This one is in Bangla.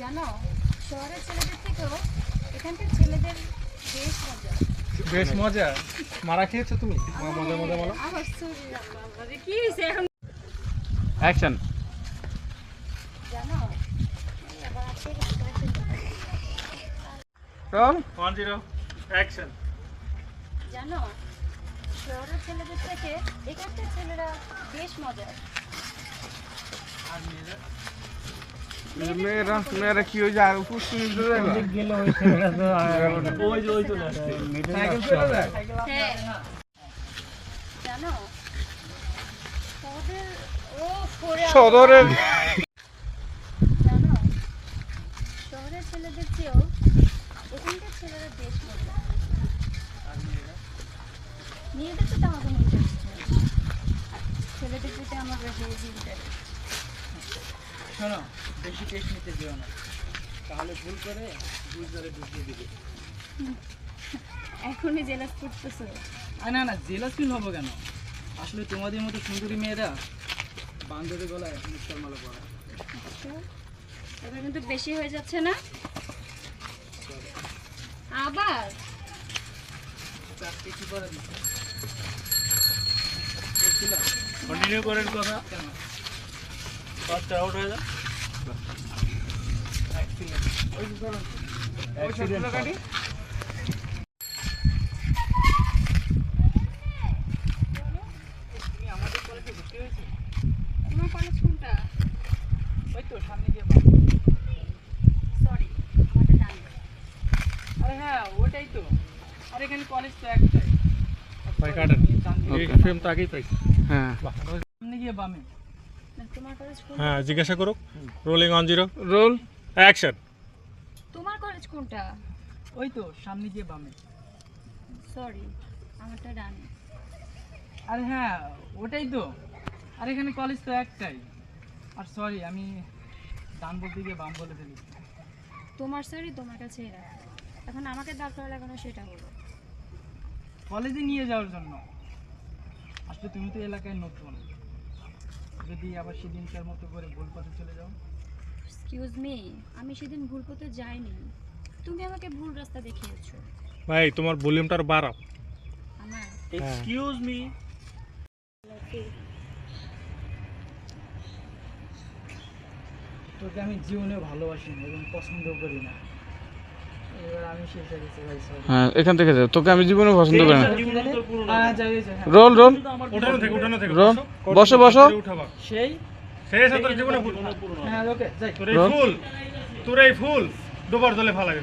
জানো শহরের ছেলেদের থেকেও এখানকার ছেলেদের বেশ মজা। বেশ মজা? মারা খেয়েছো তুমি? মজা মজা বলো। কি হয়েছে এখন? অ্যাকশন জানো রোল ওয়ান জিরো অ্যাকশন জানো শহরের ছেলেদের থেকে এখানকার ছেলেরা বেশ মজার। আর মেয়েরা? মেয়েরা কি হয়ে যায় পুষ্টি ওই যে ওই চলে আসছে সদরের শহরের ছেলেদের চেয়েও এখানকার ছেলেরা বেশ মজা মেয়েদের তো তেমন কোনো ইন্টারেস্ট ছেলেদের আমার বেশি ইন্টারেস্ট শোনো বেশি টেস্ট নিতে দিও না। তাহলে ভুল করে দুই ধরে ঢুকিয়ে দিবে। এখনই জেলাস করতেছো। না না জেলাস ফিল হব কেন? আসলে তোমাদের মতো সুন্দরী মেয়েরা বান্ধবী গলায় মিস্টার মালা পড়া এটা কিন্তু বেশি হয়ে যাচ্ছে না? আবার? চারটে কি করে দিচ্ছে? কন্টিনিউ করেন কথা। ফার্স্ট আউট হয়ে যায় তোমার কলেজ কোনটা ওই তো সামনে গিয়ে পাবো। সরি আমাদের আরে হ্যাঁ ওটাই তো। আর এখানে কলেজ তো একটাই। দিকে। এই ফ্রেম তো আগেই পাইছি। হ্যাঁ। সামনে গিয়ে বামে। হ্যাঁ জিজ্ঞাসা করুক। Rolling on zero roll action তোমার কলেজ কোনটা? ওই তো সামনে গিয়ে বামে। সরি আমারটা ডানে। আরে হ্যাঁ ওটাই তো। আর এখানে কলেজ তো একটাই। আর সরি আমি ডান বলতে গিয়ে বাম বলে ফেলেছি। তোমার সরি তোমার কাছেই রাখো। এখন আমাকে দাঁড় করা লাগানো সেটা হলো কলেজে নিয়ে যাওয়ার জন্য। আসলে তুমি তো এলাকায় নতুন। যদি আবার সেদিনকার মতো করে ভুল পথে চলে যাও। এক্সকিউজ মি আমি সেদিন ভুল পথে যাইনি। তুমি আমাকে ভুল রাস্তা দেখিয়েছো। ভাই তোমার ভলিউমটা বাড়াও। আমার? এক্সকিউজ মি তোকে আমি জীবনে ভালোবাসি না এবং পছন্দ করি না। হয়ে এখান থেকে যাও। তোকে আমি জীবনে পছন্দ করি না। Roll roll. রোল বসো। বসো সেই? জীবনে হ্যাঁ তোর এই রোল। ফুল তোর এই ফুল দুবার জলে ফালাগে